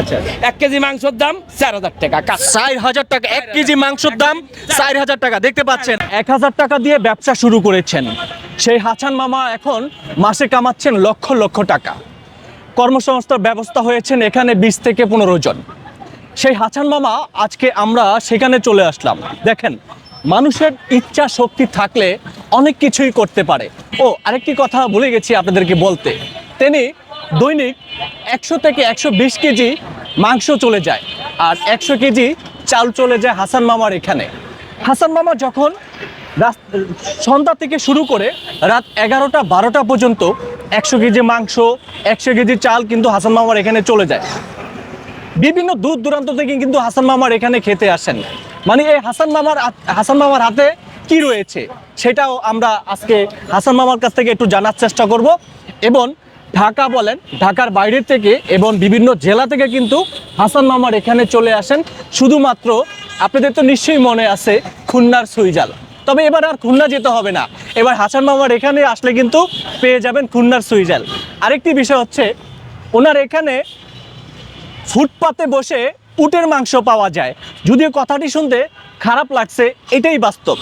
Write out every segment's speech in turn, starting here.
আচ্ছা। এক কেজি মাংসের দাম চার হাজার টাকা। চার হাজার টাকা। এক কেজি মাংসের দাম চার হাজার টাকা। দেখতে পাচ্ছেন। এক হাজার টাকা দিয়ে ব্যবসা শুরু করেছেন। সেই হাসান মামা এখন মাসে কামাচ্ছেন লক্ষ লক্ষ টাকা। কর্মসংস্থার ব্যবস্থা হয়েছেন এখানে বিশ থেকে পনেরো জন। সেই হাসান মামা আজকে আমরা সেখানে চলে আসলাম। দেখেন মানুষের ইচ্ছা শক্তি থাকলে অনেক কিছুই করতে পারে। ও আরেকটি কথা ভুলে গেছি আপনাদেরকে বলতে। তিনি দৈনিক একশো থেকে একশো বিশ কেজি মাংস চলে যায়। আর একশো কেজি চাল চলে যায় হাসান মামার এখানে। হাসান মামা যখন সন্ধ্যা থেকে শুরু করে রাত এগারোটা বারোটা পর্যন্ত একশো কেজি মাংস, একশো কেজি চাল কিন্তু হাসান মামার এখানে চলে যায়। বিভিন্ন দূর দূরান্ত থেকে কিন্তু হাসান মামার এখানে খেতে আসেন। মানে এই হাসান মামার হাসান মামার হাতে কি রয়েছে, সেটাও আমরা আজকে হাসান মামার কাছ থেকে একটু জানার চেষ্টা করব। এবং ঢাকা বলেন, ঢাকার বাইরে থেকে এবং বিভিন্ন জেলা থেকে কিন্তু হাসান মামার এখানে চলে আসেন। শুধুমাত্র আপনাদের তো নিশ্চয়ই মনে আছে খুলনার সুইজাল। তবে এবার আর খুলনা যেতে হবে না। এবার হাসান মামার এখানে আসলে কিন্তু পেয়ে যাবেন খুলনার সুইজাল। আরেকটি বিষয় হচ্ছে, ওনার এখানে ফুটপাতে বসে উটের মাংস পাওয়া যায়। যদিও কথাটি শুনতে খারাপ লাগছে, এটাই বাস্তব।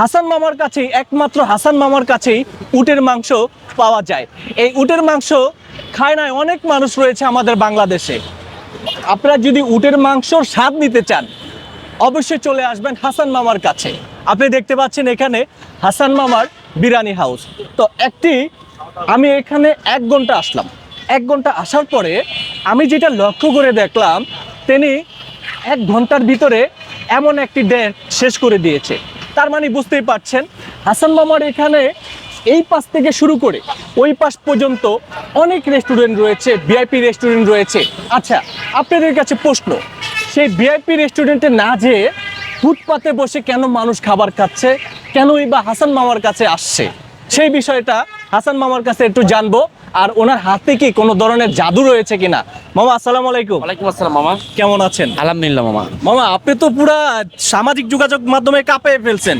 হাসান মামার কাছেই, একমাত্র হাসান মামার কাছেই উটের মাংস পাওয়া যায়। এই উটের মাংস খায় না অনেক মানুষ রয়েছে আমাদের বাংলাদেশে। আপনারা যদি উটের মাংসর স্বাদ নিতে চান, অবশ্যই চলে আসবেন হাসান মামার কাছে। আপনি দেখতে পাচ্ছেন এখানে হাসান মামার বিরিয়ানি হাউস। তো একটি, আমি এখানে এক ঘণ্টা আসলাম। এক ঘণ্টা আসার পরে আমি যেটা লক্ষ্য করে দেখলাম, তিনি এক ঘণ্টার ভিতরে এমন একটি ডেট শেষ করে দিয়েছে। তার মানে বুঝতেই পারছেন, হাসান মামার এখানে এই পাশ থেকে শুরু করে ওই পাশ পর্যন্ত অনেক রেস্টুরেন্ট রয়েছে ভিআইপি রেস্টুরেন্ট রয়েছে। আচ্ছা আপনাদের কাছে প্রশ্ন, সেই ভিআইপি রেস্টুরেন্টে না যেয়ে ফুটপাতে বসে কেন মানুষ খাবার খাচ্ছে, কেনই বা হাসান মামার কাছে আসছে? সেই বিষয়টা হাসান মামার কাছে একটু জানব। আর ওনার হাতে কি কোনো ধরনের জাদু রয়েছে কিনা? মামা আসসালামু আলাইকুম। ওয়ালাইকুম আসসালাম মামা। কেমন আছেন? আলহামদুলিল্লাহ মামা। মামা আপনি তো পুরা সামাজিক যোগাযোগ মাধ্যমে কাঁপিয়ে ফেলছেন।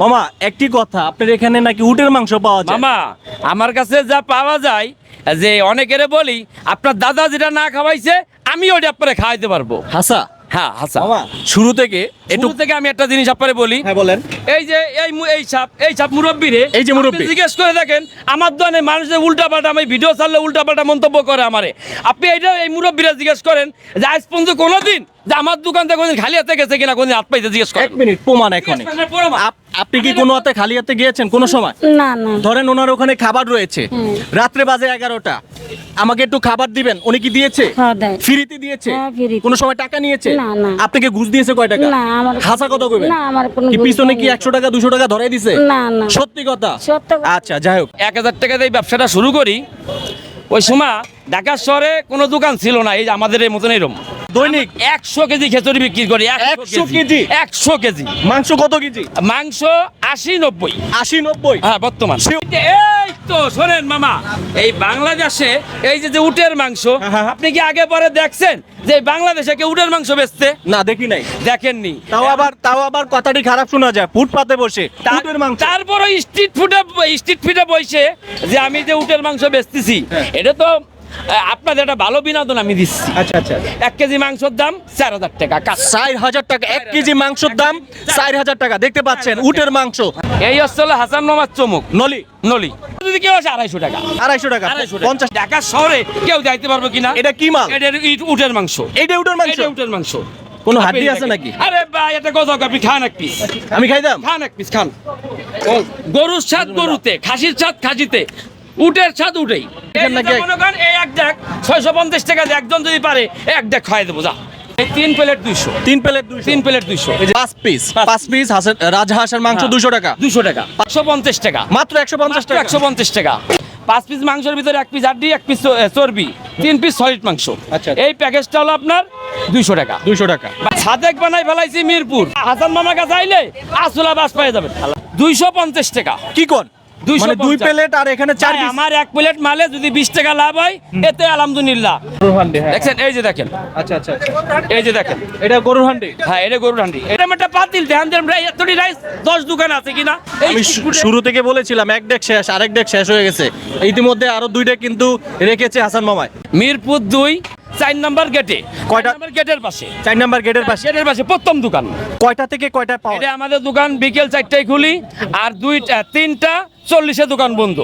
মামা একটি কথা আপনার এখানে নাকি উটের মাংস পাওয়া যায়? মামা আমার কাছে যা পাওয়া যায় যে অনেকেরে বলি আপনার দাদা যেটা না খাওয়াইছে আমি ওটা আপনারে খাওয়াইতে পারব। হাসা হ্যাঁ মামা শুরু থেকে একটু থেকে আমি একটা জিনিস আপনারে বলি। হ্যাঁ বলেন। এই যে এই এই সাপ এই সাপ মুরব্বী রে এই যে মুরব্বি। জিজ্ঞেস করে দেখেন আমার দোকানে মানুষের উল্টা পাল্টা আমি ভিডিও ছাড়লে উল্টা পাল্টা মন্তব্য করে আমারে। আপনি এইটা এই মুরব্বীরা জিজ্ঞেস করেন যে আজ পর্যন্ত কোনোদিন যে আমার দোকান থেকে কোনোদিন খালি হাতে গেছে কিনা কোনদিন হাত পাইতে জিজ্ঞেস এক করেন মিনিট প্রমাণ। আপ- আপনি কি কোনো হাতে খালি হাতে গিয়েছেন কোনো সময়? না না। ধরেন ওনার ওখানে খাবার রয়েছে। রাত্রে বাজে এগারোটা। আমাকে একটু খাবার দিবেন উনি কি দিয়েছে? হ্যাঁ, দেয়। ফ্রিতে দিয়েছে? হ্যাঁ, ফ্রিতে। কোনো সময় টাকা নিয়েছে? না, না। আপনাকে ঘুষ দিয়েছে কয় টাকা? না, আমার- হাসা কত করবেন না, আমার কোনো কি পিছনে কি দেয়নি। একশো টাকা দুশো টাকা ধরাই না, না। সত্যি কথা? সত্য আচ্ছা যাই হোক। এক হাজার টাকা দিয়ে ব্যবসাটা শুরু করি। ওই সময় ঢাকা শহরে কোনো দোকান ছিল না এই যে আমাদের এই মতন এরকম দৈনিক? একশো কেজি খেচুরি বিক্রি করি 100 কেজি? একশো কেজি। মাংস কত কেজি? মাংস আশি নব্বই। আশি নব্বই? হ্যাঁ বর্তমান। এই তো শোনেন মামা এই বাংলাদেশে এই যে যে উটের মাংস হ্যাঁ। আপনি কি আগে পরে দেখছেন যে বাংলাদেশে কি উটের মাংস বেচতে না দেখি নাই দেখেননি তাও আবার তাও আবার কথাটি খারাপ শোনা যায় ফুটপাতে বসে উটের মাংস তারপরে স্ট্রিট ফুডে স্ট্রিট ফুডে বসে যে আমি যে উটের মাংস বেচতেছি হ্যাঁ। এটা তো আপনাদের একটা ভালো বিনোদন আমি দিচ্ছি। আচ্ছা আচ্ছা এক কেজি মাংসের দাম চার হাজার টাকা চার হাজার টাকা এক কেজি মাংসের দাম চার হাজার টাকা দেখতে পাচ্ছেন উটের মাংস। এই হচ্ছে হলো হাসান মামার চমক নলি। নলি। যদি কেউ আসে আড়াইশো টাকা। আড়াইশো টাকা পঞ্চাশ। টাকা শহরে কেউ যাইতে পারবে কিনা? এটা কি মাল? এটা উটের মাংস। এইটা উটের মাংস? উটের মাংস। কোনো হাড্ডি আছে নাকি? আরে ভাই এটা আপনি খান এক পিস আমি খাইতাম খান এক পিস খান। গরুর স্বাদ গরুতে খাসির স্বাদ খাসিতে। উটের ছাদ উঠেই এক- মনে করেন এই এক দেখ ছয়শো পঞ্চাশ টাকা একজন যদি পারে এক দেখ খাই দেবো যা। তিন প্লেট দুইশো। তিন প্লেট দুইশো। তিন প্লেট দুইশো। পাঁচ পিস পাঁচ। পিস হাঁসের রাজহাঁসের মাংস হ্যাঁ। দুশো টাকা। দুশো টাকা। পাঁচশো পঞ্চাশ টাকা। মাত্র একশো পঞ্চাশ টাকা। একশো পঞ্চাশ টাকা। পাঁচ পিস মাংসের ভিতরে এক পিস হাড্ডি এক পিস চর্বি তিন পিস সলিড মাংস। আচ্ছা। এই প্যাকেজটা হলো আপনার দুইশো টাকা। দুইশো টাকা। সাদেক বানাই ফেলাইছি মিরপুর। হাসান মামার কাছে আইলে আসলা বাস পাই যাবেন। দুইশো পঞ্চাশ টাকা। কি কোন 250 মানে দুই প্লেট আর এখানে চার আমার এক প্লেট মালে যদি বিশ টাকা লাভ হয় এতে আলহামদুলিল্লাহ। দেখছেন এই যে দেখেন। আচ্ছা আচ্ছা আচ্ছা। এই যে দেখেন। এটা গরুর হান্ডি? হ্যাঁ এটা গরুর হান্ডি। এটা একটা পাতিল ধ্যান দেন এতটি রাইস দশ দোকান আছে কিনা? আমি শুরু থেকে বলেছিলাম এক ডেক শেষ আরেক ডেক শেষ হয়ে গেছে। ইতিমধ্যে আরও দুই ডেক কিন্তু রেখেছে হাসান মামায় মিরপুর দুই চার নাম্বার গেটে কয়টা- কয়টা নাম্বার গেটের পাশে। চার নাম্বার গেটের পাশে? গেটের পাশে প্রথম দোকান। কয়টা থেকে কয়টা পাওয়া এটা আমাদের দোকান বিকেল চারটায় খুলি। আর দুইটা তিনটা চল্লিশে দোকান বন্ধ।